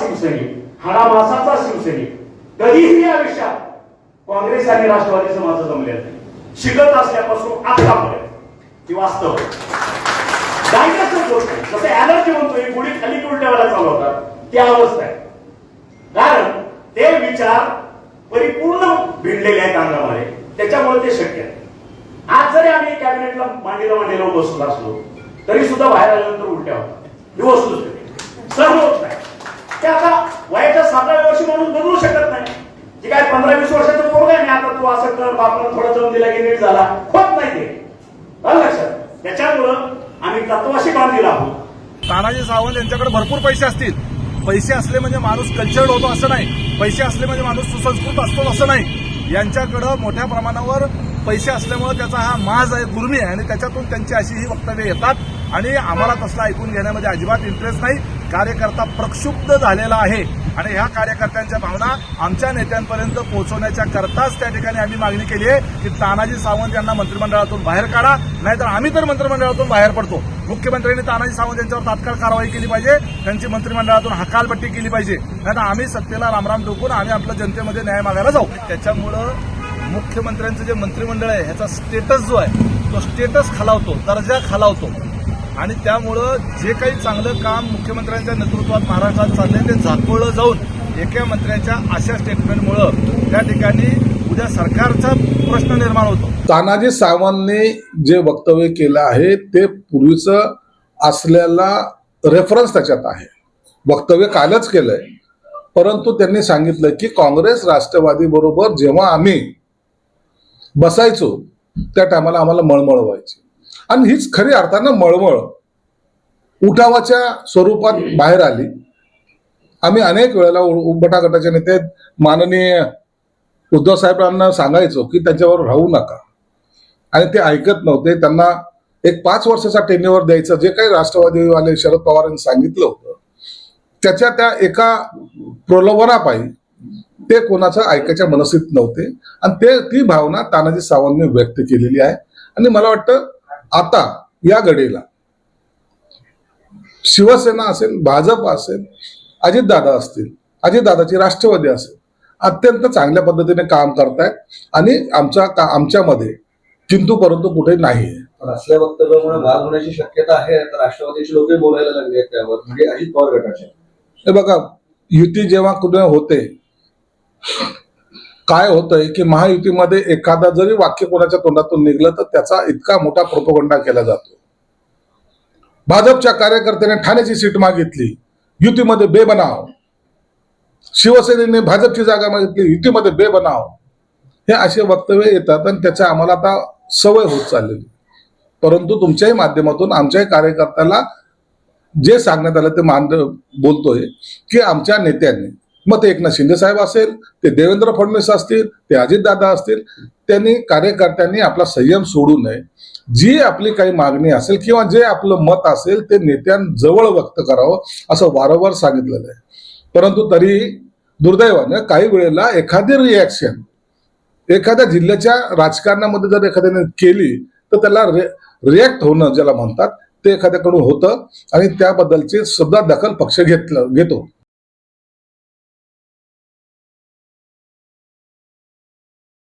शिवसैनिक हाडामासाचा शिवसैनिक. कधीही आयुष्यात काँग्रेस आणि राष्ट्रवादीचं माझं जमले शिकत असल्यापासून आतापर्यंत ही वास्तव आहे. डायग्नोसिस होत नाही. जसं म्हणतोय खाली उलट्यावाला चालवतात त्या अवस्था आहे. कारण ते विचार परिपूर्ण भिडलेले आहेत अंगामध्ये. त्याच्यामुळे ते शक्य आहे. आज जरी आम्ही कॅबिनेटला मांडीला मांडीला बसलो असलो तरी सुद्धा बाहेर आल्यानंतर उलट्या होतात. ही वस्तूच सहन होत नाही ते आता वयाच्या सातव्या वर्षी म्हणून बदलू शकत नाही. जे काय पंधरा वीस वर्षाचं पोरग आहे आता तू असं कर बापनं थोडा जम दिला की नीट झाला. होत नाही ते. लक्षात. त्याच्यामुळं आम्ही तत्वाशी बांधलेला आहोत. तानाजी सावंत यांच्याकडे भरपूर पैसे असतील. पैसे असले म्हणजे माणूस कल्चर्ड होतो असं नाही. पैसे असले म्हणजे माणूस सुसंस्कृत असतो असं नाही. यांच्याकडं मोठ्या प्रमाणावर पैसे असल्यामुळे त्याचा हा माज आहे गुर्मी आहे. आणि त्याच्यातून त्यांची अशी ही वक्तव्य येतात. आणि आम्हाला तसलं ऐकून घेण्यामध्ये अजिबात इंटरेस्ट नाही. कार्यकर्ता प्रक्षुब्ध झालेला आहे. आणि ह्या कार्यकर्त्यांच्या भावना आमच्या नेत्यांपर्यंत पोहोचवण्याच्या करताच त्या ठिकाणी आम्ही मागणी केली आहे की तानाजी सावंत यांना मंत्रिमंडळातून बाहेर काढा नाहीतर आम्ही तर मंत्रिमंडळातून बाहेर पडतो. मुख्यमंत्र्यांनी तानाजी सावंत यांच्यावर तात्काळ कारवाई केली पाहिजे त्यांची मंत्रिमंडळातून हकालपट्टी केली पाहिजे. नाहीतर आम्ही सत्तेला रामराम ठोकून आम्ही आपल्या जनतेमध्ये न्याय मागायला जाऊ. त्याच्यामुळं मुख्यमंत्र्यांचं जे मंत्रिमंडळ आहे ह्याचा स्टेटस जो आहे तो स्टेटस खालावतो दर्जा खालावतो. आणि त्यामुळं जे काही चांगलं काम मुख्यमंत्र्यांच्या नेतृत्वात महाराष्ट्रात चाललंय ते झाकोळलं जाऊन एका मंत्र्याच्या अशा स्टेटमेंटमुळं त्या ठिकाणी उद्या सरकारचा प्रश्न निर्माण होतो. तानाजी सावंतने जे वक्तव्य केलं आहे ते पूर्वीचं असलेला रेफरन्स त्याच्यात आहे. वक्तव्य कालच केलंय. परंतु त्यांनी सांगितलं की काँग्रेस राष्ट्रवादी बरोबर जेव्हा आम्ही बसायचो त्या टायमाला आम्हाला मळमळ व्हायची. आणि हीच खरी अर्थानं मळमळ. उठावाच्या स्वरूपात बाहेर आली. आम्ही अनेक वेळेला उ- गटाचे नेते माननीय उद्धव साहेबांना सांगायचो की त्याच्यावर राहू नका. आणि ते ऐकत नव्हते. त्यांना एक पाच वर्षाचा टेन्युअर द्यायचं जे काही राष्ट्रवादीवाले शरद पवारांनी सांगितलं होतं त्याच्या त्या एका प्रलोभनापायी ते कोणाचं ऐकायच्या मनस्थित नव्हते. आणि ते ती भावना तानाजी सावंतने व्यक्त केलेली आहे. आणि मला वाटतं आता या घडीला शिवसेना असेल भाजप असेल अजितदादा असतील अजितदादाची राष्ट्रवादी असेल अत्यंत चांगल्या पद्धतीने काम करतायत आणि आमच्या का- आमच्यामध्ये किंतु परंतु कुठे नाही असल्या वक्तव्यामुळे भाग होण्याची शक्यता आहे तर राष्ट्रवादीचे लोक बोलायला लागले त्यावर म्हणजे अजित पवार गटाचे. हे बघा युती जेव्हा कुठे होते काय होतंय की महायुतीमध्ये एखादा जरी वाक्य कोणाच्या तोंडातून निघलं तर त्याचा इतका मोठा प्रोपगंडा केला जातो. भाजपच्या कार्यकर्त्याने ठाण्याची सीट मागितली युतीमध्ये बेबनाव. शिवसेनेने भाजपची जागा मागितली युतीमध्ये बेबनाव. हे असे वक्तव्य येतात आणि त्याच्या आम्हाला आता सवय होत चाललेली. परंतु तुमच्याही माध्यमातून आमच्याही कार्यकर्त्याला जे सांगण्यात आलं ते मान बोलतोय की आमच्या नेत्यांनी मग ते एकनाथ शिंदे साहेब असेल ते देवेंद्र फडणवीस असतील ते अजितदादा असतील त्यांनी कार्यकर्त्यांनी आपला संयम सोडू नये. जी आपली काही मागणी असेल किंवा जे आपलं मत असेल ते नेत्यांजवळ व्यक्त करावं असं वारंवार सांगितलेलं आहे. परंतु तरी दुर्दैवानं काही वेळेला एखादी रिॲक्शन एखाद्या जिल्ह्याच्या राजकारणामध्ये जर एखाद्याने केली तर त्याला रे रिॲक्ट होणं ज्याला म्हणतात ते एखाद्याकडून होतं आणि त्याबद्दलची सुद्धा दखल पक्ष घेतलं घेतो.